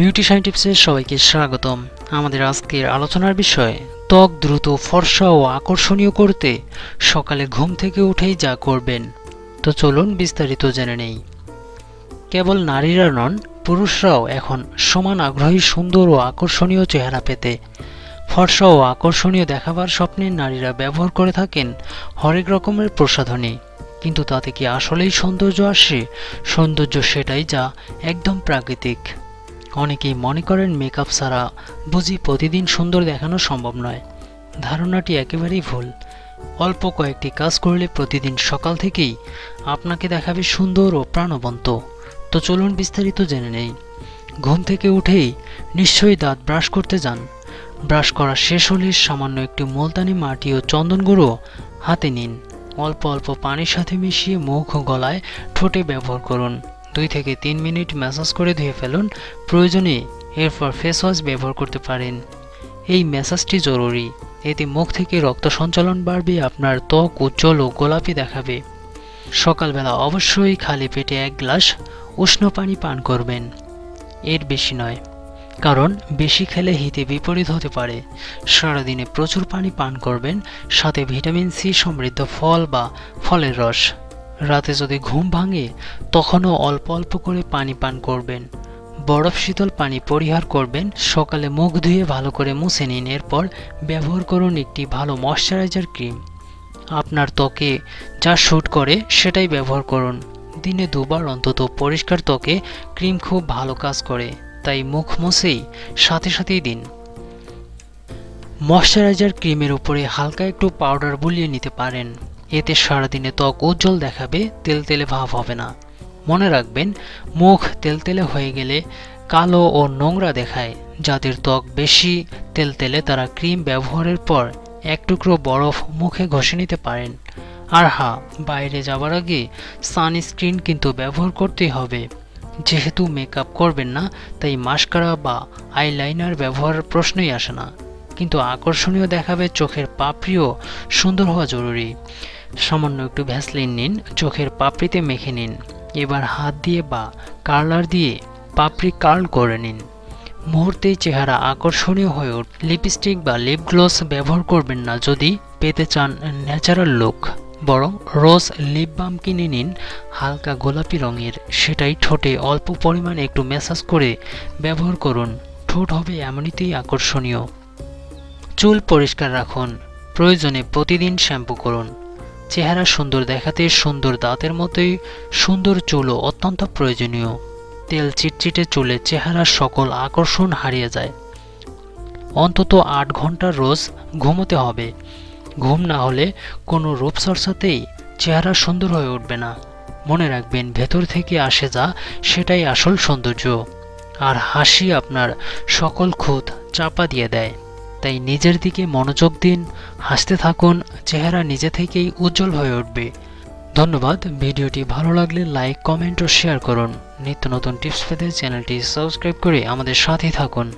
Beauty sign টিপসের সবাইকে স্বাগতম। আমাদের আজকের আলোচনার বিষয়, ত্বক দ্রুত ফর্সা ও আকর্ষণীয় করতে সকালে ঘুম থেকে উঠেই যা করবেন। তো চলুন বিস্তারিত জেনে নেই। কেবল নারীরা নন, পুরুষরাও এখন সমান আগ্রহী, সুন্দর ও আকর্ষণীয় চেহারা পেতে। ফর্সা ও আকর্ষণীয় দেখাবার স্বপ্নে নারীরা ব্যবহার করে থাকেন হরেক রকমের প্রসাধনী। কিন্তু তাতে কি আসলেই সৌন্দর্য আসে? সৌন্দর্য সেটাই যা একদম প্রাকৃতিক। অনেকেই মনে করেন মেকআপ ছাড়া বুঝি প্রতিদিন সুন্দর দেখানো সম্ভব নয়। ধারণাটি একেবারেই ভুল। অল্প কয়েকটি কাজ করলে প্রতিদিন সকাল থেকেই আপনাকে দেখাবে সুন্দর ও প্রাণবন্ত। তো চলুন বিস্তারিত জেনে নেই। ঘুম থেকে উঠেই নিশ্চয়ই দাঁত ব্রাশ করতে যান। ব্রাশ করা শেষ হলে সামান্য একটি মুলতানি মাটি ও চন্দন গুঁড়ো হাতে নিন। অল্প অল্প পানির সাথে মিশিয়ে মুখ ও গলায় ঠোঁটে ব্যবহার করুন। দুই থেকে তিন মিনিট ম্যাসাজ করে ধুয়ে ফেলুন। প্রয়োজনে এরপর ফেস ওয়াশ ব্যবহার করতে পারেন। এই ম্যাসাজটি জরুরি। এতে মুখ থেকে রক্ত সঞ্চালন বাড়বে, আপনার ত্বক উজ্জ্বল ও গোলাপি দেখাবে। সকালবেলা অবশ্যই খালি পেটে এক গ্লাস উষ্ণ পানি পান করবেন। এর বেশি নয়, কারণ বেশি খেলে হিতে বিপরীত হতে পারে। সারাদিনে প্রচুর পানি পান করবেন, সাথে ভিটামিন সি সমৃদ্ধ ফল বা ফলের রস। রাতে যদি ঘুম ভাঙে, তখনও অল্প অল্প করে পানি পান করবেন। বরফ শীতল পানি পরিহার করবেন, সকালে মুখ ধুয়ে ভালো করে মুছে নিন, এরপর ব্যবহার করুন একটি ভালো ময়শ্চারাইজার ক্রিম। আপনার ত্বকে যা শ্যুট করে, সেটাই ব্যবহার করুন। দিনে দুবার অন্তত পরিষ্কার ত্বকে ক্রিম খুব ভালো কাজ করে, তাই মুখ মুছেই সাথে সাথেই দিন। ময়শ্চারাইজার ক্রিমের উপরে হালকা একটু পাউডার বুলিয়ে নিতে পারেন। এতে সারাদিনে ত্বক উজ্জ্বল দেখাবে, তেলতেলে ভাব হবে না। মনে রাখবেন, মুখ তেলতেলে হয়ে গেলে কালো ও নোংরা দেখায়। যাদের ত্বক বেশি, তেলতেলে তারা ক্রিম ব্যবহারের পর এক টুকরো বরফ মুখে ঘষে নিতে পারেন। আর হ্যাঁ বাইরে যাবার আগে সানস্ক্রিন কিন্তু ব্যবহার করতেই হবে। যেহেতু মেকআপ করবেন না, তাই মাস্কারা বা আইলাইনার ব্যবহারের প্রশ্নই আসে না। কিন্তু আকর্ষণীয় দেখাবে চোখের পাপড়িও সুন্দর হওয়া জরুরি। সামান্য একটু ভ্যাসলিন নিন, চোখের পাপড়িতে মেখে নিন। এবার হাত দিয়ে বা কার্লার দিয়ে পাপড়ি কার্ল করে নিন। মুহূর্তেই চেহারা আকর্ষণীয় হয়ে উঠ লিপস্টিক বা লিপ গ্লস ব্যবহার করবেন না যদি পেতে চান ন্যাচারাল লুক বরং রোজ লিপ বাম কিনে নিন, হালকা গোলাপি রঙের। সেটাই ঠোঁটে অল্প পরিমাণে একটু ম্যাসাজ করে ব্যবহার করুন। ঠোঁট হবে এমনিতেই আকর্ষণীয়। চুল পরিষ্কার রাখুন। প্রয়োজনে প্রতিদিন শ্যাম্পু করুন। চেহারা সুন্দর দেখাতে সুন্দর দাঁতের মতোই সুন্দর চুলও অত্যন্ত প্রয়োজনীয়। তেল চিটচিটে চুলে চেহারার সকল আকর্ষণ হারিয়ে যায়। অন্তত আট ঘণ্টা রোজ ঘুমোতে হবে। ঘুম না হলে কোনো রূপচর্চাতেই চেহারা সুন্দর হয়ে উঠবে না। মনে রাখবেন, ভেতর থেকে আসে যা, সেটাই আসল সৌন্দর্য। আর হাসি আপনার সকল খুঁত চাপা দিয়ে দেয়। তাই নিজের দিকে মনোযোগ দিন, হাসতে থাকুন, চেহারা নিজে থেকেই উজ্জ্বল হয়ে উঠবে। ধন্যবাদ, ভিডিওটি ভালো লাগলে লাইক, কমেন্ট ও শেয়ার করুন। নিত্য নতুন টিপস পেতে চ্যানেলটি সাবস্ক্রাইব করে আমাদের সাথেই থাকুন।